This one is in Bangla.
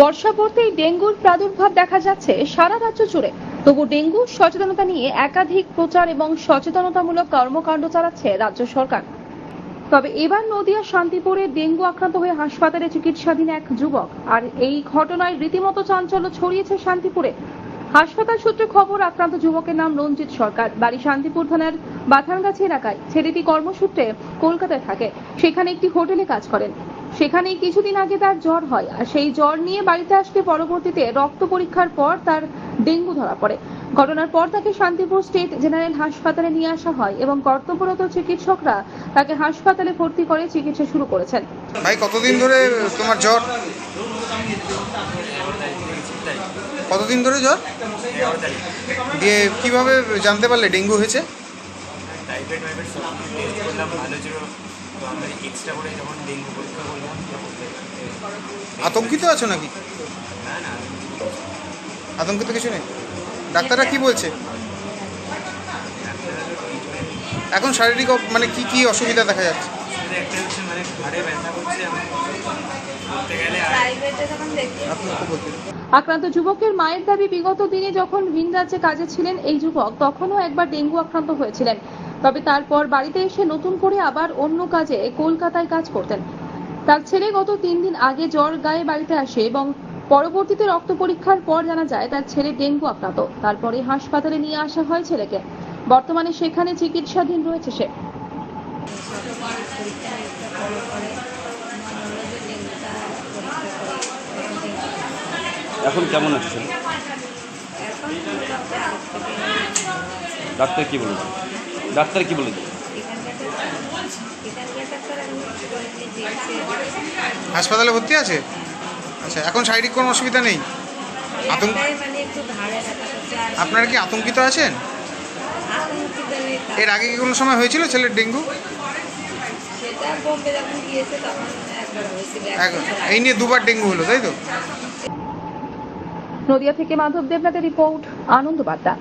বর্ষা পড়তেই ডেঙ্গুর প্রাদুর্ভাব দেখা যাচ্ছে সারা রাজ্য জুড়ে। তবু ডেঙ্গু, সচেতনতা নিয়ে একাধিক প্রচার এবং সচেতনতামূলক কর্মকাণ্ড চালাচ্ছে রাজ্য সরকার। তবে এবার নদিয়া, শান্তিপুরে ডেঙ্গু আক্রান্ত হয়ে হাসপাতালে চিকিৎসাধীন এক যুবক। আর এই ঘটনায় রীতিমতো চাঞ্চল্য ছড়িয়েছে শান্তিপুরে। হাসপাতাল সূত্রে খবর, আক্রান্ত যুবকের নাম রঞ্জিত সরকার। বাড়ি শান্তিপুর থানার বাথানগাছি এলাকায়। ছেলেটি কর্মসূত্রে কলকাতায় থাকে। সেখানে একটি হোটেলে কাজ করেন। সেখানেই কিছুদিন আগে তার জ্বর হয়, আর সেই জ্বর নিয়ে বাড়িতে আসতে পরবর্তীতে রক্ত পরীক্ষার পর তার ডেঙ্গু ধরা পড়ে। ঘটনার পর তাকে শান্তিপুর স্টেট জেনারেল হাসপাতালে নিয়ে আসা হয় এবং কর্তব্যরত চিকিৎসকরা তাকে হাসপাতালে ভর্তি করে চিকিৎসা শুরু করেছেন। ভাই, কতদিন ধরে তোমার জ্বর? কতদিন ধরে জ্বর? দিয়ে কীভাবে জানতে পারলে ডেঙ্গু হয়েছে? টাইফয়েড মাইফয়েড সব টেস্ট করলাম ভালো ছিল। তো আমরা এক্সট্রা করে যখন ডেঙ্গু পরীক্ষা করলাম তখন আতঙ্কিত আছো নাকি? না না আতঙ্কিত কিছু নেই? ডাক্তাররা কি বলছে? এখন শারীরিক মানে কি কি অসুবিধা দেখা যাচ্ছে? শুধু একটা হচ্ছে মানে আমি প্রাইভেটে আক্রান্ত যুবকের মায়ের দাবি বিগত দিনে যখন ভিন রাজ্যে কাজে ছিলেন এই যুবক তখনও একবার ডেঙ্গু আক্রান্ত হয়েছিলেন। তবে তারপর বাড়িতে এসে নতুন করে আবার অন্য কাজে কলকাতায় কাজ করতেন। তার ছেলে গত তিন দিন আগে জ্বর গায়ে বাড়িতে আসে এবং পরবর্তীতে রক্ত পরীক্ষার পর জানা যায় তার ছেলে ডেঙ্গু আক্রান্ত। তারপরে হাসপাতালে নিয়ে আসা হয় ছেলেকে। বর্তমানে সেখানে চিকিৎসাধীন রয়েছে সে। এখন কেমন আছে ডাক্তার কি বলেছে ডাক্তার কি দিয়েছে হাসপাতালে ভর্তি আছে? আচ্ছা এখন শারীরিক কোনো অসুবিধা নেই? আতঙ্ক- মানে আপনারা কি আতঙ্কিত আছেন। এর আগে কি কোনো সময় হয়েছিল ছেলের ডেঙ্গু। এই নিয়ে দুবার ডেঙ্গু হলো তাই তো? নদিয়া থেকে মাধব দেবনাথের রিপোর্ট আনন্দ বার্তা।